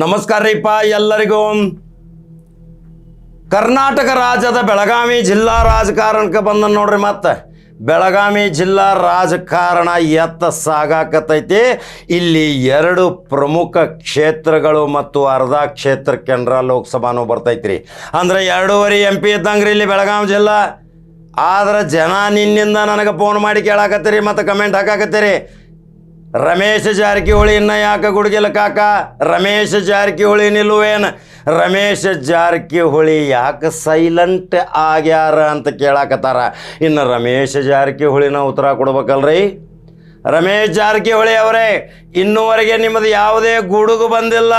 ನಮಸ್ಕಾರ ರೀಪ ಎಲ್ಲರಿಗೂ. ಕರ್ನಾಟಕ ರಾಜ್ಯದ ಬೆಳಗಾವಿ ಜಿಲ್ಲಾ ರಾಜಕಾರಣಕ್ಕೆ ಬಂದ ನೋಡ್ರಿ ಮತ್ತೆ. ಬೆಳಗಾವಿ ಜಿಲ್ಲಾ ರಾಜಕಾರಣ ಎತ್ತ ಸಾಗಾಕತೈತಿ ಇಲ್ಲಿ ಎರಡು ಪ್ರಮುಖ ಕ್ಷೇತ್ರಗಳು ಮತ್ತು ಅರ್ಧ ಕ್ಷೇತ್ರ ಕೇಂದ್ರ ಲೋಕಸಭಾನು ಬರ್ತೈತ್ರಿ. ಅಂದ್ರೆ ಎರಡೂವರೆ ಎಂ ಪಿ ಇದ್ದಂಗ್ರಿ ಇಲ್ಲಿ ಬೆಳಗಾವಿ ಜಿಲ್ಲಾ. ಆದ್ರೆ ಜನ ನಿನ್ನಿಂದ ನನಗೆ ಫೋನ್ ಮಾಡಿ ಕೇಳಾಕತ್ತೀರಿ ಮತ್ತು ಕಮೆಂಟ್ ಹಾಕಾಕತ್ತೀರಿ. ರಮೇಶ್ ಜಾರಕಿಹೊಳಿ ಇನ್ನ ಯಾಕೆ ಗುಡುಗಿಲ್ಲ ಕಾಕ? ರಮೇಶ್ ಜಾರಕಿಹೊಳಿ ನಿಲ್ಲುವೇನು? ರಮೇಶ್ ಜಾರಕಿಹೊಳಿ ಯಾಕೆ ಸೈಲೆಂಟ್ ಆಗ್ಯಾರ ಅಂತ ಕೇಳಾಕತ್ತಾರ. ಇನ್ನು ರಮೇಶ್ ಜಾರಕಿಹೊಳಿನ ಉತ್ತರ ಕೊಡ್ಬೇಕಲ್ರಿ? ರಮೇಶ್ ಜಾರಕಿಹೊಳಿ ಅವರೇ, ಇನ್ನೂವರೆಗೆ ನಿಮ್ಮದು ಯಾವುದೇ ಗುಡುಗು ಬಂದಿಲ್ಲ.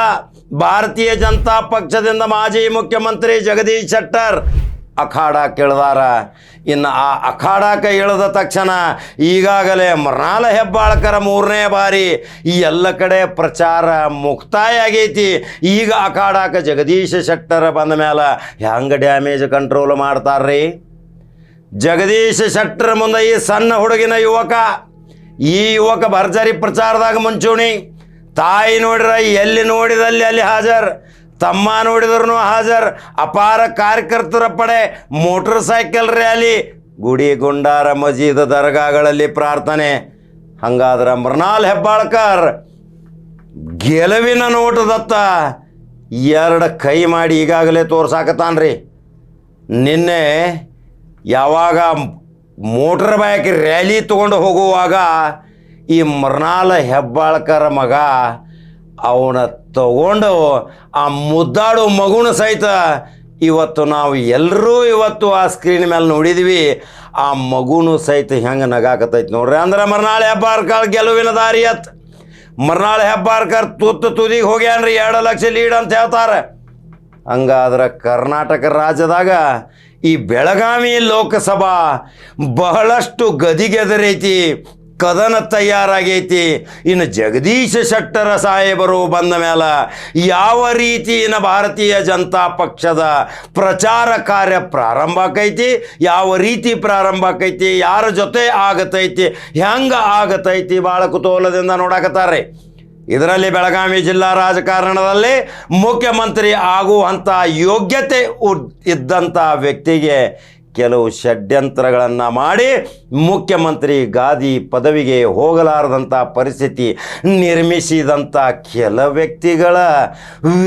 ಭಾರತೀಯ ಜನತಾ ಪಕ್ಷದಿಂದ ಮಾಜಿ ಮುಖ್ಯಮಂತ್ರಿ ಜಗದೀಶ್ ಶೆಟ್ಟರ್ ಅಖಾಡ ಕೇಳ್ದಾರ. ಇನ್ನು ಆ ಅಖಾಡಕ್ಕೆ ಇಳಿದ ತಕ್ಷಣ ಈಗಾಗಲೇ ಮೃಣಾಲ ಹೆಬ್ಬಾಳ್ಕರ ಮೂರನೇ ಬಾರಿ ಈ ಎಲ್ಲ ಕಡೆ ಪ್ರಚಾರ ಮುಕ್ತಾಯ ಆಗೈತಿ ಈಗ ಅಖಾಡಕ್ಕೆ ಜಗದೀಶ ಶೆಟ್ಟರ್ ಬಂದ ಮೇಲೆ ಹೆಂಗೆ ಡ್ಯಾಮೇಜ್ ಕಂಟ್ರೋಲ್ ಮಾಡ್ತಾರ್ರಿ? ಜಗದೀಶ ಶೆಟ್ಟರ್ ಮುಂದೆ ಈ ಸಣ್ಣ ಹುಡುಗಿನ ಯುವಕ, ಈ ಯುವಕ ಭರ್ಜರಿ ಪ್ರಚಾರದಾಗ ಮುಂಚೂಣಿ. ತಾಯಿ ನೋಡಿರ ಎಲ್ಲಿ ನೋಡಿದಲ್ಲಿ ಅಲ್ಲಿ ಹಾಜರ್. ತಮ್ಮ ನೋಡಿದ್ರು ಹಾಜರ್. ಅಪಾರ ಕಾರ್ಯಕರ್ತರ ಪಡೆ ಮೋಟರ್ ಸೈಕಲ್ ರ್ಯಾಲಿ. ಗುಡಿ ಗುಂಡಾರ ಮಜೀದ್ ದರ್ಗಾಗಳಲ್ಲಿ ಪ್ರಾರ್ಥನೆ. ಹಂಗಾದ್ರೆ ಮೃಣಾಲ್ ಹೆಬ್ಬಾಳ್ಕರ್ ಗೆಲುವಿನ ನೋಟದತ್ತ ಎರಡು ಕೈ ಮಾಡಿ ಈಗಾಗಲೇ ತೋರ್ಸಾಕತ್ತಾನ್ರಿ. ನಿನ್ನೆ ಯಾವಾಗ ಮೋಟರ್ ಬೈಕ್ ರ್ಯಾಲಿ ತಗೊಂಡು ಹೋಗುವಾಗ ಈ ಮರ್ನಾಲ್ ಹೆಬ್ಬಾಳ್ಕರ್ ಮಗ ಅವನ ತಗೊಂಡು ಆ ಮುದ್ದಾಡೋ ಮಗುನ ಸಹಿತ ಇವತ್ತು ನಾವು ಎಲ್ಲರೂ ಇವತ್ತು ಆ ಸ್ಕ್ರೀನ್ ಮೇಲೆ ನೋಡಿದ್ವಿ. ಆ ಮಗುನು ಸಹಿತ ಹೆಂಗೆ ನಗಾಕತೈತಿ ನೋಡ್ರಿ. ಅಂದ್ರೆ ಮರ್ನಾಳೆ ಹೆಬ್ಬಾರ್ಕಾಳ ಗೆಲುವಿನ ದಾರಿ ಅತ್. ಮರ್ನಾಳೆ ಹೆಬ್ಬಾರ್ಕರ್ ತುತ್ತು ತುದಿಗೆ ಹೋಗ್ಯಾನ್ರಿ, ಎರಡು ಲಕ್ಷ ಲೀಡ್ ಅಂತ ಹೇಳ್ತಾರೆ. ಹಂಗಾದ್ರೆ ಕರ್ನಾಟಕ ರಾಜ್ಯದಾಗ ಈ ಬೆಳಗಾವಿ ಲೋಕಸಭಾ ಬಹಳಷ್ಟು ಗದಿಗೆದರೈತಿ. ಕದನ ತಯಾರಾಗೈತಿ. ಇನ್ನು ಜಗದೀಶ ಶೆಟ್ಟರ ಸಾಹೇಬರು ಬಂದ ಮೇಲೆ ಯಾವ ರೀತಿಯ ಭಾರತೀಯ ಜನತಾ ಪಕ್ಷದ ಪ್ರಚಾರ ಕಾರ್ಯ ಪ್ರಾರಂಭ ಆಕೈತಿ, ಯಾವ ರೀತಿ ಪ್ರಾರಂಭ ಆಕೈತಿ, ಯಾರ ಜೊತೆ ಆಗತೈತಿ, ಹೆಂಗೆ ಆಗತೈತಿ ಭಾಳ ಕುತೂಹಲದಿಂದ ನೋಡಾಕತ್ತಾರೆ. ಇದರಲ್ಲಿ ಬೆಳಗಾವಿ ಜಿಲ್ಲಾ ರಾಜಕಾರಣದಲ್ಲಿ ಮುಖ್ಯಮಂತ್ರಿ ಆಗುವಂಥ ಯೋಗ್ಯತೆ ಇದ್ದಂಥ ವ್ಯಕ್ತಿಗೆ ಕೆಲವು ಷಡ್ಯಂತ್ರಗಳನ್ನು ಮಾಡಿ ಮುಖ್ಯಮಂತ್ರಿ ಗಾದಿ ಪದವಿಗೆ ಹೋಗಲಾರದಂಥ ಪರಿಸ್ಥಿತಿ ನಿರ್ಮಿಸಿದಂಥ ಕೆಲ ವ್ಯಕ್ತಿಗಳ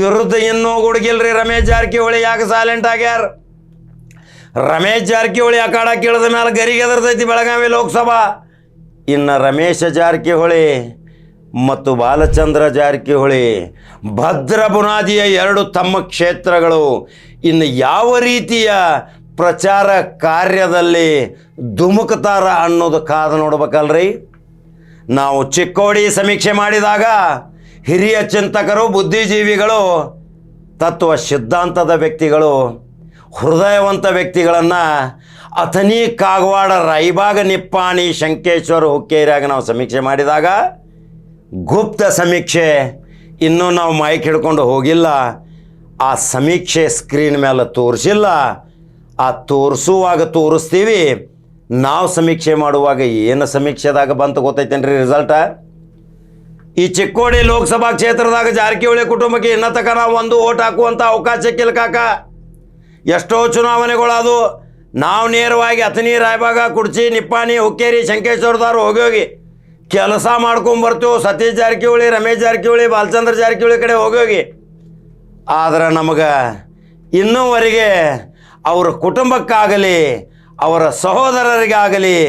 ವಿರುದ್ಧ ಇನ್ನೂ ಗುಡುಗಿಲ್ರಿ ರಮೇಶ್ ಜಾರಕಿಹೊಳಿ. ಯಾಕೆ ಸೈಲೆಂಟ್ ಆಗ್ಯಾರ? ರಮೇಶ್ ಜಾರಕಿಹೊಳಿ ಅಖಾಡ ಕೇಳಿದ ಮೇಲೆ ಗರಿಗೆ ಎದರ್ತೈತಿ ಬೆಳಗಾವಿ ಲೋಕಸಭಾ. ಇನ್ನು ರಮೇಶ ಜಾರಕಿಹೊಳಿ ಮತ್ತು ಬಾಲಚಂದ್ರ ಜಾರಕಿಹೊಳಿ ಭದ್ರ ಬುನಾದಿಯ ಎರಡು ತಮ್ಮ ಕ್ಷೇತ್ರಗಳು. ಇನ್ನು ಯಾವ ರೀತಿಯ ಪ್ರಚಾರ ಕಾರ್ಯದಲ್ಲಿ ಧುಮುಕ್ತಾರ ಅನ್ನೋದು ಕಾದು ನೋಡ್ಬೇಕಲ್ರಿ? ನಾವು ಚಿಕ್ಕೋಡಿ ಸಮೀಕ್ಷೆ ಮಾಡಿದಾಗ ಹಿರಿಯ ಚಿಂತಕರು, ಬುದ್ಧಿಜೀವಿಗಳು, ತತ್ವ ಸಿದ್ಧಾಂತದ ವ್ಯಕ್ತಿಗಳು, ಹೃದಯವಂತ ವ್ಯಕ್ತಿಗಳನ್ನು ಅಥನಿ ಕಾಗವಾಡ ರೈಬಾಗ ನಿಪ್ಪಾಣಿ, ಶಂಕೇಶ್ವರ, ಹುಕ್ಕೇರಿಯಾಗ ನಾವು ಸಮೀಕ್ಷೆ ಮಾಡಿದಾಗ ಗುಪ್ತ ಸಮೀಕ್ಷೆ ಇನ್ನೂ ನಾವು ಮೈಕ್ ಹಿಡ್ಕೊಂಡು ಹೋಗಿಲ್ಲ. ಆ ಸಮೀಕ್ಷೆ ಸ್ಕ್ರೀನ್ ಮೇಲೆ ತೋರಿಸಿಲ್ಲ. ಆ ತೋರಿಸುವಾಗ ತೋರಿಸ್ತೀವಿ. ನಾವು ಸಮೀಕ್ಷೆ ಮಾಡುವಾಗ ಏನು ಸಮೀಕ್ಷೆದಾಗ ಬಂತು ಗೊತ್ತೈತೇನ್ರಿ ರಿಸಲ್ಟ ಈ ಚಿಕ್ಕೋಡಿ ಲೋಕಸಭಾ ಕ್ಷೇತ್ರದಾಗ ಜಾರಕಿಹೊಳಿ ಕುಟುಂಬಕ್ಕೆ ಇನ್ನ ತಕ ನಾವು ಒಂದು ಓಟ್ ಹಾಕುವಂಥ ಅವಕಾಶ ಕಿಲ್ಕಾಕ ಕಾಕ ಎಷ್ಟೋ ಚುನಾವಣೆಗಳದು ನಾವು ನೇರವಾಗಿ ಅಥನಿ ರಾಯಬಾಗ, ಕುಡ್ಚಿ, ನಿಪ್ಪಾಣಿ, ಹುಕ್ಕೇರಿ, ಶಂಕೇಶ್ವರದವ್ರು ಹೋಗಿ ಹೋಗಿ ಕೆಲಸ ಮಾಡ್ಕೊಂಬರ್ತೀವಿ ಸತೀಶ್ ಜಾರಕಿಹೊಳಿ, ರಮೇಶ್ ಜಾರಕಿಹೊಳಿ, ಬಾಲಚಂದ್ರ ಜಾರಕಿಹೊಳಿ ಕಡೆ ಹೋಗಿ ಹೋಗಿ. ಆದ್ರೆ ನಮಗೆ ಇನ್ನೂವರೆಗೆ ಅವರ ಕುಟುಂಬಕ್ಕಾಗಲಿ, ಅವರ ಸಹೋದರರಿಗಾಗಲಿ,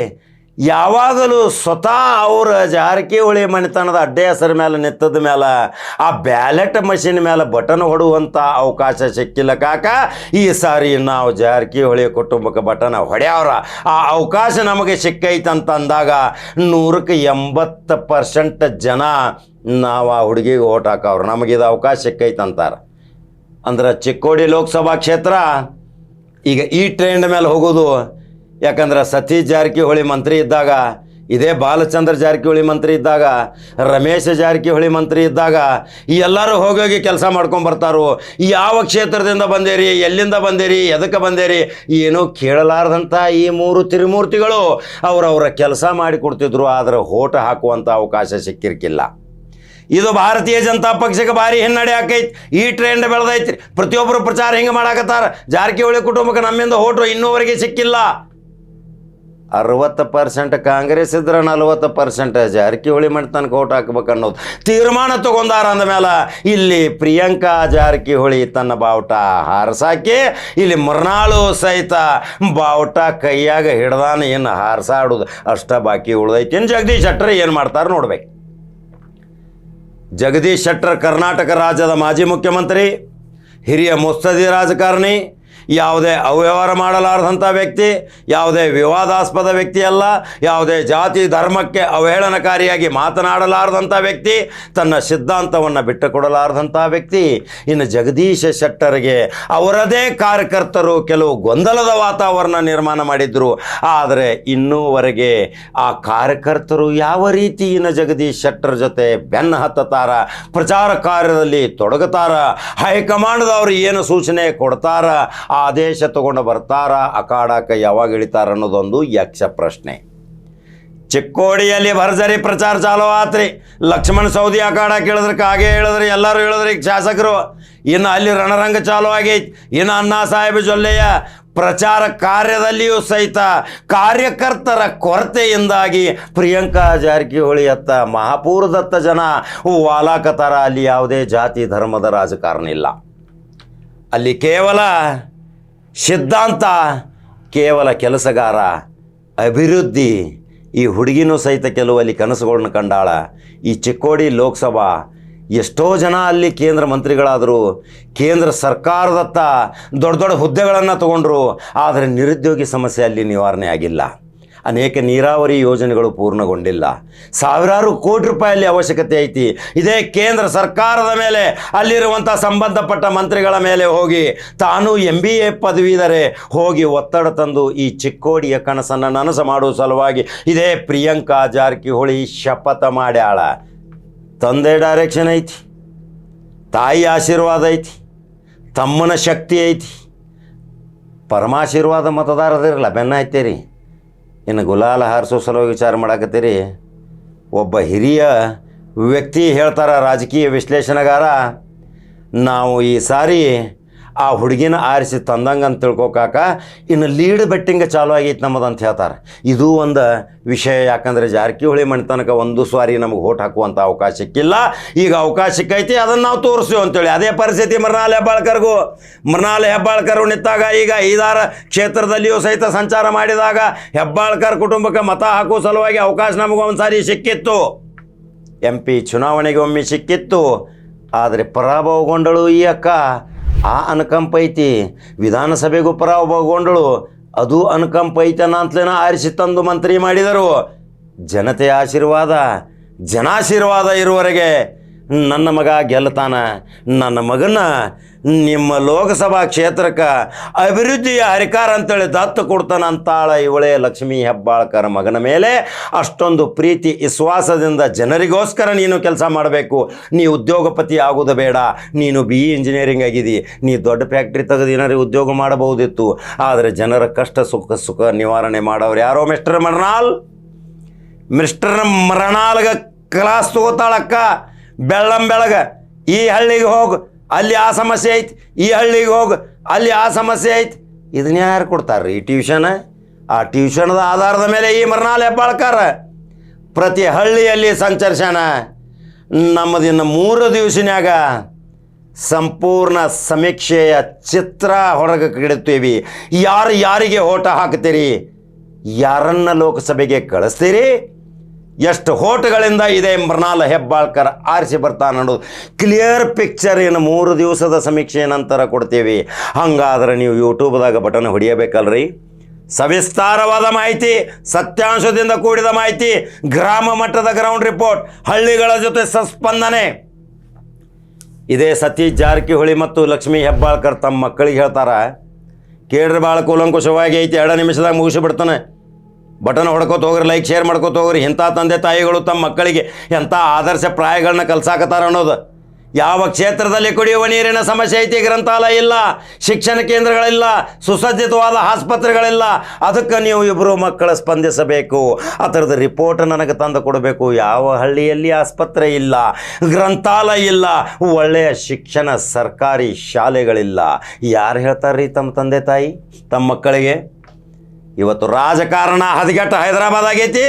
ಯಾವಾಗಲೂ ಸ್ವತಃ ಅವರ ಜಾರಕಿಹೊಳಿ ಮನೆತನದ ಅಡ್ಡೆ ಹೆಸರ ಮೇಲೆ ನೆತ್ತದ ಮೇಲೆ ಆ ಬ್ಯಾಲೆಟ್ ಮಷಿನ್ ಮೇಲೆ ಬಟನ್ ಹೊಡುವಂಥ ಅವಕಾಶ ಸಿಕ್ಕಿಲ್ಲ ಕಾಕ. ಈ ಸಾರಿ ನಾವು ಜಾರಕಿಹೊಳಿ ಕುಟುಂಬಕ್ಕೆ ಬಟನ್ ಹೊಡ್ಯಾವ್ರ. ಆ ಅವಕಾಶ ನಮಗೆ ಸಿಕ್ಕೈತಂತ ಅಂದಾಗ ನೂರಕ್ಕೆ ಎಂಬತ್ತು ಪರ್ಸೆಂಟ್ ಜನ ನಾವು ಆ ಹುಡುಗಿಗೆ ಓಟ್ ಹಾಕವ್ರು. ನಮಗಿದು ಅವಕಾಶ ಸಿಕ್ಕೈತಂತಾರೆ ಅಂದ್ರೆ ಚಿಕ್ಕೋಡಿ ಲೋಕಸಭಾ ಕ್ಷೇತ್ರ ಈಗ ಈ ಟ್ರೆಂಡ್ ಮೇಲೆ ಹೋಗೋದು, ಯಾಕಂದ್ರೆ ಸತೀಶ್ ಜಾರಕಿಹೊಳಿ ಮಂತ್ರಿ ಇದ್ದಾಗ, ಇದೇ ಬಾಲಚಂದ್ರ ಜಾರಕಿಹೊಳಿ ಮಂತ್ರಿ ಇದ್ದಾಗ, ರಮೇಶ್ ಜಾರಕಿಹೊಳಿ ಮಂತ್ರಿ ಇದ್ದಾಗ, ಈ ಎಲ್ಲರೂ ಹೋಗೋಗಿ ಕೆಲಸ ಮಾಡ್ಕೊಂಡು ಬರ್ತಾರೋ. ಯಾವ ಕ್ಷೇತ್ರದಿಂದ ಬಂದೇರಿ, ಎಲ್ಲಿಂದ ಬಂದೇರಿ, ಎದಕ್ಕೆ ಬಂದೇರಿ, ಏನೂ ಕೇಳಲಾರದಂಥ ಈ ಮೂರು ತಿರುಮೂರ್ತಿಗಳು ಅವರವರ ಕೆಲಸ ಮಾಡಿಕೊಡ್ತಿದ್ರು ಆದರೆ ಓಟ ಹಾಕುವಂಥ ಅವಕಾಶ ಸಿಕ್ಕಿರ್ಕಿಲ್ಲ. ಇದು ಭಾರತೀಯ ಜನತಾ ಪಕ್ಷಕ್ಕೆ ಭಾರಿ ಹಿನ್ನಡೆ ಆಕೈತಿ. ಈ ಟ್ರೆಂಡ್ ಬೆಳೆದೈತ್ರಿ. ಪ್ರತಿಯೊಬ್ಬರು ಪ್ರಚಾರ ಹಿಂಗೆ ಮಾಡಾಕತ್ತಾರ. ಜಾರಕಿಹೊಳಿ ಕುಟುಂಬಕ್ಕೆ ನಮ್ಮಿಂದ ಹೋಟ್ರು ಇನ್ನೂವರೆಗೆ ಸಿಕ್ಕಿಲ್ಲ. ಅರವತ್ತು ಪರ್ಸೆಂಟ್ ಕಾಂಗ್ರೆಸ್ ಇದ್ರೆ ನಲವತ್ತು ಪರ್ಸೆಂಟ್ ಜಾರಕಿಹೊಳಿ ಮನೆತನಕ ಓಟ್ ಹಾಕ್ಬೇಕು ಅನ್ನೋದು ತೀರ್ಮಾನ ತಗೊಂಡಾರ ಅಂದಮೇಲೆ ಇಲ್ಲಿ ಪ್ರಿಯಾಂಕಾ ಜಾರಕಿಹೊಳಿ ತನ್ನ ಬಾವುಟ ಹಾರಸಾಕಿ, ಇಲ್ಲಿ ಮರ್ನಾಳು ಸಹಿತ ಬಾವುಟ ಕೈಯಾಗ ಹಿಡ್ದಾನ ಏನು ಹಾರಿಸಾಡೋದು. ಅಷ್ಟ ಬಾಕಿ ಉಳ್ದೈತಿ. ಜಗದೀಶ್ ಶೆಟ್ಟರ್ ಏನು ಮಾಡ್ತಾರೆ ನೋಡ್ಬೇಕು. ಜಗದೀಶ್ ಶೆಟ್ಟರ್ ಕರ್ನಾಟಕ ರಾಜ್ಯದ ಮಾಜಿ ಮುಖ್ಯಮಂತ್ರಿ ಹಿರಿಯ ಮುತ್ಸದಿ ರಾಜಕಾರಣಿ ಯಾವುದೇ ಅವ್ಯವಹಾರ ಮಾಡಲಾರದಂಥ ವ್ಯಕ್ತಿ, ಯಾವುದೇ ವಿವಾದಾಸ್ಪದ ವ್ಯಕ್ತಿ ಅಲ್ಲ, ಯಾವುದೇ ಜಾತಿ ಧರ್ಮಕ್ಕೆ ಅವಹೇಳನಕಾರಿಯಾಗಿ ಮಾತನಾಡಲಾರದಂಥ ವ್ಯಕ್ತಿ, ತನ್ನ ಸಿದ್ಧಾಂತವನ್ನು ಬಿಟ್ಟುಕೊಡಲಾರದಂಥ ವ್ಯಕ್ತಿ. ಇನ್ನು ಜಗದೀಶ ಶೆಟ್ಟರ್ಗೆ ಅವರದೇ ಕಾರ್ಯಕರ್ತರು ಕೆಲವು ಗೊಂದಲದ ವಾತಾವರಣ ನಿರ್ಮಾಣ ಮಾಡಿದ್ರು. ಆದರೆ ಇನ್ನೂವರೆಗೆ ಆ ಕಾರ್ಯಕರ್ತರು ಯಾವ ರೀತಿ ಇನ್ನು ಜಗದೀಶ್ ಶೆಟ್ಟರ್ ಜೊತೆ ಬೆನ್ನು ಹತ್ತತಾರ ಪ್ರಚಾರ ಕಾರ್ಯದಲ್ಲಿ ತೊಡಗುತ್ತಾರ ಹೈಕಮಾಂಡ್ದವರು ಏನು ಸೂಚನೆ ಕೊಡ್ತಾರ ಆದೇಶ ತಗೊಂಡು ಬರ್ತಾರ ಅಖಾಡಕ್ಕೆ ಯಾವಾಗ ಇಳಿತಾರ ಅನ್ನೋದೊಂದು ಯಕ್ಷ ಪ್ರಶ್ನೆ. ಚಿಕ್ಕೋಡಿಯಲ್ಲಿ ಭರ್ಜರಿ ಪ್ರಚಾರ ಚಾಲೂ ಆತ್ರಿ. ಲಕ್ಷ್ಮಣ ಸೌದಿ ಅಖಾಡ ಕೇಳಿದ್ರೆ ಕಾಗೆ ಹೇಳಿದ್ರಿ, ಎಲ್ಲರೂ ಹೇಳಿದ್ರಿ, ಶಾಸಕರು. ಇನ್ನು ಅಲ್ಲಿ ರಣರಂಗ ಚಾಲೂ ಆಗೈತಿ. ಇನ್ನು ಅಣ್ಣಾ ಸಾಹೇಬ್ ಜೊಲ್ಲೆಯ ಪ್ರಚಾರ ಕಾರ್ಯದಲ್ಲಿಯೂ ಸಹಿತ ಕಾರ್ಯಕರ್ತರ ಕೊರತೆಯಿಂದಾಗಿ ಪ್ರಿಯಾಂಕಾ ಜಾರಕಿಹೊಳಿ ಅತ್ತ ಮಹಾಪೂರದತ್ತ ಜನ ವಾಲಾಕತಾರ. ಅಲ್ಲಿ ಯಾವುದೇ ಜಾತಿ, ಧರ್ಮದ ರಾಜಕಾರಣ ಇಲ್ಲ. ಅಲ್ಲಿ ಕೇವಲ ಸಿದ್ಧಾಂತ ಕೇವಲ ಕೆಲಸಗಾರ, ಅಭಿವೃದ್ಧಿ, ಈ ಹುಡುಗಿನೂ ಸಹಿತ ಕೆಲವಲ್ಲಿ ಕನಸುಗಳನ್ನು ಕಂಡಾಳ. ಈ ಚಿಕ್ಕೋಡಿ ಲೋಕಸಭಾ ಎಷ್ಟೋ ಜನ ಅಲ್ಲಿ ಕೇಂದ್ರ ಮಂತ್ರಿಗಳಾದರು, ಕೇಂದ್ರ ಸರ್ಕಾರದತ್ತ ದೊಡ್ಡ ದೊಡ್ಡ ಹುದ್ದೆಗಳನ್ನು ತಗೊಂಡ್ರು, ಆದರೆ ನಿರುದ್ಯೋಗಿ ಸಮಸ್ಯೆ ಅಲ್ಲಿ ನಿವಾರಣೆ ಆಗಿಲ್ಲ. ಅನೇಕ ನೀರಾವರಿ ಯೋಜನೆಗಳು ಪೂರ್ಣಗೊಂಡಿಲ್ಲ. ಸಾವಿರಾರು ಕೋಟಿ ರೂಪಾಯಲ್ಲಿ ಅವಶ್ಯಕತೆ ಐತಿ. ಇದೇ ಕೇಂದ್ರ ಸರ್ಕಾರದ ಮೇಲೆ ಅಲ್ಲಿರುವಂಥ ಸಂಬಂಧಪಟ್ಟ ಮಂತ್ರಿಗಳ ಮೇಲೆ ಹೋಗಿ ತಾನು ಎಂ ಬಿ ಎ ಪದವೀಧರೆ ಹೋಗಿ ಒತ್ತಡ ತಂದು ಈ ಚಿಕ್ಕೋಡಿಯ ಕನಸನ್ನು ನನಸು ಮಾಡುವ ಸಲುವಾಗಿ ಇದೇ ಪ್ರಿಯಾಂಕಾ ಜಾರಕಿಹೊಳಿ ಶಪಥ ಮಾಡ್ಯಾಳ. ತಂದೆ ಡೈರೆಕ್ಷನ್ ಐತಿ. ತಾಯಿ ಆಶೀರ್ವಾದ ಐತಿ. ತಮ್ಮನ ಶಕ್ತಿ ಐತಿ. ಪರಮಾಶೀರ್ವಾದ ಮತದಾರದಿರಲ್ಲ ಬೆನ್ನ ಐತೇರಿ. ಇನ್ನು ಗುಲಾಲ ಹಾರಿಸೋ ಸಲುವಾಗಿ ವಿಚಾರ ಮಾಡಾಕತ್ತೀರಿ. ಒಬ್ಬ ಹಿರಿಯ ವ್ಯಕ್ತಿ ಹೇಳ್ತಾರ ರಾಜಕೀಯ ವಿಶ್ಲೇಷಣೆಗಾರ, ನಾವು ಈ ಸಾರಿ ಆ ಹುಡುಗಿನ ಆರಿಸಿ ತಂದಂಗೆ ಅಂತ ತಿಳ್ಕೊಕಾಕ ಇನ್ನು ಲೀಡ್ ಬೆಟ್ಟಿಂಗ್ ಚಾಲು ಆಗೈತೆ ನಮ್ಮದು ಅಂತ ಹೇಳ್ತಾರೆ. ಇದು ಒಂದು ವಿಷಯ, ಯಾಕಂದರೆ ಜಾರಕಿಹೊಳಿ ಮನೆ ತನಕ ಒಂದು ಸಾರಿ ನಮಗೆ ಓಟ್ ಹಾಕುವಂಥ ಅವಕಾಶ ಸಿಕ್ಕಿಲ್ಲ ಈಗ ಅವಕಾಶ ಸಿಕ್ಕೈತಿ ಅದನ್ನು ನಾವು ತೋರಿಸ್ತೀವಿ ಅಂತೇಳಿ. ಅದೇ ಪರಿಸ್ಥಿತಿ ಮೃಣಾಲ್ ಹೆಬ್ಬಾಳ್ಕರ್ಗೂ. ಮೃಣಾಲ್ ಹೆಬ್ಬಾಳ್ಕರ್ ನಿಂತಾಗ ಈಗ ಐದಾರು ಕ್ಷೇತ್ರದಲ್ಲಿಯೂ ಸಹಿತ ಸಂಚಾರ ಮಾಡಿದಾಗ ಹೆಬ್ಬಾಳ್ಕರ್ ಕುಟುಂಬಕ್ಕೆ ಮತ ಹಾಕುವ ಸಲುವಾಗಿ ಅವಕಾಶ ನಮಗೆ ಒಂದು ಸಾರಿ ಸಿಕ್ಕಿತ್ತು. ಎಂ ಪಿ ಚುನಾವಣೆಗೆ ಒಮ್ಮೆ ಸಿಕ್ಕಿತ್ತು. ಆದರೆ ಪರಾಭವಗೊಂಡಳು ಈ ಅಕ್ಕ. ಆ ಅನುಕಂಪ ಐತಿ ವಿಧಾನಸಭೆಗೂ ಪರಾಭವಗೊಂಡಳು. ಅದು ಅನುಕಂಪ ಐತನ ಅಂತಲೇನ ಆರಿಸಿ ತಂದು ಮಂತ್ರಿ ಮಾಡಿದರು. ಜನತೆಯ ಆಶೀರ್ವಾದ, ಜನಾಶೀರ್ವಾದ ಇರುವವರೆಗೆ ನನ್ನ ಮಗ ಗೆಲ್ತಾನ ನನ್ನ ಮಗನ ನಿಮ್ಮ ಲೋಕಸಭಾ ಕ್ಷೇತ್ರಕ್ಕೆ ಅಭಿವೃದ್ಧಿಯ ಹರಿಕಾರ ಅಂತೇಳಿ ದತ್ತು ಕೊಡ್ತಾನ ಅಂತಾಳ ಇವಳೆ ಲಕ್ಷ್ಮೀ ಹೆಬ್ಬಾಳ್ಕರ ಮಗನ ಮೇಲೆ. ಅಷ್ಟೊಂದು ಪ್ರೀತಿ, ವಿಶ್ವಾಸದಿಂದ ಜನರಿಗೋಸ್ಕರ ನೀನು ಕೆಲಸ ಮಾಡಬೇಕು. ನೀ ಉದ್ಯೋಗಪತಿ ಆಗೋದು ಬೇಡ, ನೀನು ಬಿ ಇಂಜಿನಿಯರಿಂಗ್ ಆಗಿದಿ. ನೀ ದೊಡ್ಡ ಫ್ಯಾಕ್ಟ್ರಿ ತೆಗೆದು ಏನಾರು ಉದ್ಯೋಗ ಮಾಡಬಹುದಿತ್ತು. ಆದರೆ ಜನರ ಕಷ್ಟ, ಸುಖ ಸುಖ ನಿವಾರಣೆ ಮಾಡೋರು ಯಾರೋ ಮಿಸ್ಟರ್ ಮರಣಾಲ್ ಮಿಸ್ಟರ್ ಮರಣಾಲ್ಗ ಕ್ಲಾಸ್ ತಗೋತಾಳಕ್ಕ. ಬೆಳ್ಳಂ ಬೆಳಗ, ಈ ಹಳ್ಳಿಗೆ ಹೋಗು, ಅಲ್ಲಿ ಆ ಸಮಸ್ಯೆ ಐತಿ, ಈ ಹಳ್ಳಿಗೆ ಹೋಗು, ಅಲ್ಲಿ ಆ ಸಮಸ್ಯೆ ಐತಿ. ಇದನ್ನ ಯಾರು ಕೊಡ್ತಾರ್ರಿ ಈ ಟ್ಯೂಷನ್ ಆ ಟ್ಯೂಷನ್ದ ಆಧಾರದ ಮೇಲೆ ಈ ಮರ್ನಾಲ್ ಹೆಬ್ಬಾಳ್ಕಾರ, ಪ್ರತಿ ಹಳ್ಳಿಯಲ್ಲಿ ಸಂಚರಿಸೋಣ ನಮ್ಮದಿನ್ನು ಮೂರು ದಿವಸನಾಗ ಸಂಪೂರ್ಣ ಸಮೀಕ್ಷೆಯ ಚಿತ್ರ ಹೊರಗೆ ಕಿಡುತ್ತೀವಿ ಯಾರು ಯಾರಿಗೆ ಓಟ ಹಾಕ್ತೀರಿ? ಯಾರನ್ನ ಲೋಕಸಭೆಗೆ ಕಳಿಸ್ತೀರಿ? ಎಷ್ಟು ಹೋಟಗಳಿಂದ ಇದೆ ಮೃಣಾಲ್ ಹೆಬ್ಬಾಳ್ಕರ್ ಆರಿಸಿ ಬರ್ತಾನೆ ಅನ್ನೋದು ಕ್ಲಿಯರ್ ಪಿಕ್ಚರ್ ಏನು? ಮೂರು ದಿವಸದ ಸಮೀಕ್ಷೆ ನಂತರ ಕೊಡ್ತೀವಿ. ಹಂಗಾದ್ರೆ ನೀವು ಯೂಟ್ಯೂಬ್ದಾಗ ಬಟನ್ ಹೊಡಿಯಬೇಕಲ್ರಿ. ಸವಿಸ್ತಾರವಾದ ಮಾಹಿತಿ, ಸತ್ಯಾಂಶದಿಂದ ಕೂಡಿದ ಮಾಹಿತಿ, ಗ್ರಾಮ ಮಟ್ಟದ ಗ್ರೌಂಡ್ ರಿಪೋರ್ಟ್ ಹಳ್ಳಿಗಳ ಜೊತೆ ಸಸ್ಪಂದನೆ. ಇದೇ ಸತೀಶ್ ಜಾರಕಿಹೊಳಿ ಮತ್ತು ಲಕ್ಷ್ಮೀ ಹೆಬ್ಬಾಳ್ಕರ್ ತಮ್ಮ ಮಕ್ಕಳಿಗೆ ಹೇಳ್ತಾರ, ಕೇಳ್ರಿ ಭಾಳ ಕೂಲಂಕುಷವಾಗಿ ಐತಿ, ಎರಡು ನಿಮಿಷದಾಗ ಮುಗಿಸಿಬಿಡ್ತಾನೆ ಬಟನ್ ಹೊಡ್ಕೋತ ಹೋಗ್ರಿ ಲೈಕ್ ಶೇರ್ ಮಾಡ್ಕೋತ ಹೋಗ್ರಿ. ಇಂಥ ತಂದೆ ತಾಯಿಗಳು ತಮ್ಮ ಮಕ್ಕಳಿಗೆ ಎಂಥ ಆದರ್ಶ ಪ್ರಾಯಗಳನ್ನ ಕಲ್ಸಾಕತ್ತಾರ ಅನ್ನೋದು. ಯಾವ ಕ್ಷೇತ್ರದಲ್ಲಿ ಕುಡಿಯುವ ನೀರಿನ ಸಮಸ್ಯೆ ಐತಿ ಗ್ರಂಥಾಲಯ ಇಲ್ಲ, ಶಿಕ್ಷಣ ಕೇಂದ್ರಗಳಿಲ್ಲ, ಸುಸಜ್ಜಿತವಾದ ಆಸ್ಪತ್ರೆಗಳಿಲ್ಲ, ಅದಕ್ಕೆ ನೀವು ಇಬ್ಬರು ಮಕ್ಕಳು ಸ್ಪಂದಿಸಬೇಕು. ಆ ಥರದ ರಿಪೋರ್ಟ್ ನನಗೆ ತಂದು ಕೊಡಬೇಕು. ಯಾವ ಹಳ್ಳಿಯಲ್ಲಿ ಆಸ್ಪತ್ರೆ ಇಲ್ಲ, ಗ್ರಂಥಾಲಯ ಇಲ್ಲ, ಒಳ್ಳೆಯ ಶಿಕ್ಷಣ ಸರ್ಕಾರಿ ಶಾಲೆಗಳಿಲ್ಲ. ಯಾರು ಹೇಳ್ತಾರ್ರಿ ತಮ್ಮ ತಂದೆ ತಾಯಿ, ತಮ್ಮ ಮಕ್ಕಳಿಗೆ? ಇವತ್ತು ರಾಜಕಾರಣ ಹದಗೆಟ್ಟ ಹೈದರಾಬಾದ್ ಆಗೈತಿ.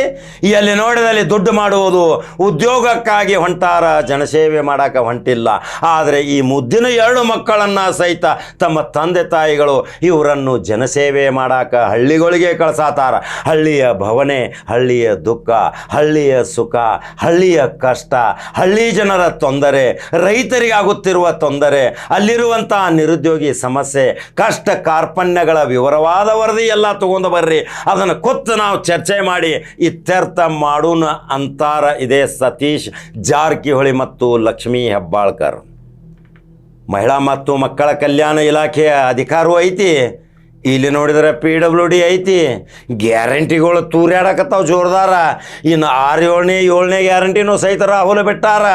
ಎಲ್ಲಿ ನೋಡಿದಲ್ಲಿ ದುಡ್ಡು ಮಾಡುವುದು ಉದ್ಯೋಗಕ್ಕಾಗಿ ಹೊಂಟಾರ, ಜನಸೇವೆ ಮಾಡಕ್ಕೆ ಹೊಂಟಿಲ್ಲ. ಆದರೆ ಈ ಮುದ್ದಿನ ಎರಡು ಮಕ್ಕಳನ್ನು ಸಹಿತ ತಮ್ಮ ತಂದೆ ತಾಯಿಗಳು ಇವರನ್ನು ಜನಸೇವೆ ಮಾಡಾಕ ಹಳ್ಳಿಗಳಿಗೆ ಕಳ್ಸಾತಾರ. ಹಳ್ಳಿಯ ಭವನೆ, ಹಳ್ಳಿಯ ದುಃಖ, ಹಳ್ಳಿಯ ಸುಖ, ಹಳ್ಳಿಯ ಕಷ್ಟ, ಹಳ್ಳಿ ಜನರ ತೊಂದರೆ, ರೈತರಿಗಾಗುತ್ತಿರುವ ತೊಂದರೆ ಅಲ್ಲಿರುವಂಥ ನಿರುದ್ಯೋಗಿ ಸಮಸ್ಯೆ, ಕಷ್ಟ ಕಾರ್ಪಣ್ಯಗಳ ವಿವರವಾದ ವರದಿ ಎಲ್ಲ ತಗೊಂಡು ಬರ್ರಿ ಅದನ್ನು ಕೊತ್ತು ನಾವು ಚರ್ಚೆ ಮಾಡಿ ಇತ್ಯರ್ಥ ಮಾಡೋಣ ಅಂತಾರ ಇದೇ ಸತೀಶ್ ಜಾರಕಿಹೊಳಿ ಮತ್ತು ಲಕ್ಷ್ಮೀ ಹೆಬ್ಬಾಳ್ಕರ್. ಮಹಿಳಾ ಮತ್ತು ಮಕ್ಕಳ ಕಲ್ಯಾಣ ಇಲಾಖೆಯ ಅಧಿಕಾರವೂ ಐತಿ. ಇಲ್ಲಿ ನೋಡಿದ್ರೆ ಪಿ ಡಬ್ಲ್ಯೂ ಡಿ ಐತಿ. ಗ್ಯಾರಂಟಿಗಳು ತೂರ್ಯಾಡಕತ್ತಾವ ಜೋರ್ದಾರ. ಇನ್ನು ಆರು ಏಳನೇ ಏಳನೇ ಗ್ಯಾರಂಟಿನೂ ಸಹಿತ ರಾಹುಲ್ ಬಿಟ್ಟಾರ.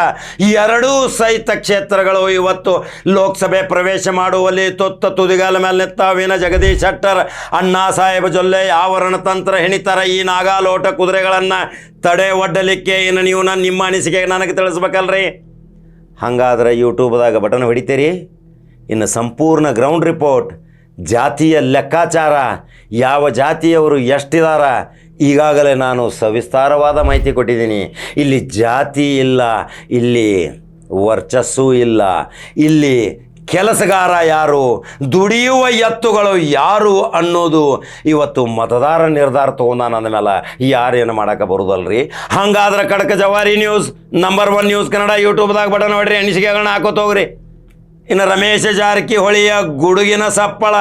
ಎರಡೂ ಸಹಿತ ಕ್ಷೇತ್ರಗಳು ಇವತ್ತು ಲೋಕಸಭೆ ಪ್ರವೇಶ ಮಾಡುವಲ್ಲಿ ತೊತ್ತ ತುದಿಗಾಲ ಮೇಲೆ ನಿಂತಾವಿನ ಜಗದೀಶ್ ಶೆಟ್ಟರ್, ಅಣ್ಣಾ ಸಾಹೇಬ ಜೊಲ್ಲೆ, ಆವರಣ ತಂತ್ರ ಹೆಣಿತಾರ. ಈ ನಾಗಾಲೋಟ ಕುದುರೆಗಳನ್ನು ತಡೆ ಒಡ್ಡಲಿಕ್ಕೆ ಇನ್ನು ನೀವು ನನ್ನ ನಿಮ್ಮ ಅನಿಸಿಕೆ ನನಗೆ ತಿಳಿಸ್ಬೇಕಲ್ರಿ? ಹಾಗಾದ್ರೆ ಯೂಟ್ಯೂಬ್ದಾಗ ಬಟನ್ ಹೊಡಿತೀರಿ. ಇನ್ನು ಸಂಪೂರ್ಣ ಗ್ರೌಂಡ್ ರಿಪೋರ್ಟ್ ಜಾತಿಯ ಲೆಕ್ಕಾಚಾರ, ಯಾವ ಜಾತಿಯವರು ಎಷ್ಟಿದಾರ, ಈಗಾಗಲೇ ನಾನು ಸವಿಸ್ತಾರವಾದ ಮಾಹಿತಿ ಕೊಟ್ಟಿದ್ದೀನಿ. ಇಲ್ಲಿ ಜಾತಿ ಇಲ್ಲ, ಇಲ್ಲಿ ವರ್ಚಸ್ಸು ಇಲ್ಲ, ಇಲ್ಲಿ ಕೆಲಸಗಾರ ಯಾರು, ದುಡಿಯುವ ಎತ್ತುಗಳು ಯಾರು ಅನ್ನೋದು ಇವತ್ತು ಮತದಾರ ನಿರ್ಧಾರ ತೊಗೊಂಡಾನ ಅಂದಮೇಲೆ ಯಾರೇನು ಮಾಡೋಕೆ ಬರೋದಲ್ರಿ? ಹಂಗಾದ್ರೆ ಕಡಕ ಜವಾರಿ news number one news Kannada ಯೂಟ್ಯೂಬ್ದಾಗ button ನೋಡ್ರಿ ಎಣಿಸಿಕೆಗಳನ್ನ ಹಾಕೋತ ಹೋಗ್ರಿ. ಇನ್ನು ರಮೇಶ ಜಾರಕಿಹೊಳಿಯ ಗುಡುಗಿನ ಸಪ್ಪಳ,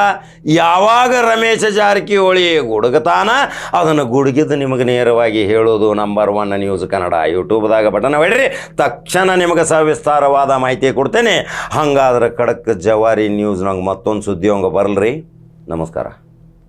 ಯಾವಾಗ ರಮೇಶ ಜಾರಕಿಹೊಳಿ ಗುಡುಗತಾನ? ಅದನ್ನು ಗುಡುಗಿದ್ದು ನಿಮಗೆ ನೇರವಾಗಿ ಹೇಳೋದು ನಂಬರ್ ಒನ್ ನ್ಯೂಸ್ ಕನ್ನಡ ಯೂಟ್ಯೂಬ್ದಾಗ. ಬಟನ್ ಹೊಡ್ರಿ ತಕ್ಷಣ ನಿಮಗೆ ಸವಿಸ್ತಾರವಾದ ಮಾಹಿತಿ ಕೊಡ್ತೇನೆ. ಹಂಗಾದ್ರೆ ಖಡಕ್ ಜವಾರಿ ನ್ಯೂಸ್ ನಂಗೆ ಮತ್ತೊಂದು ಸುದ್ದಿ ಹಂಗೆ ಬರಲ್ರಿ. ನಮಸ್ಕಾರ.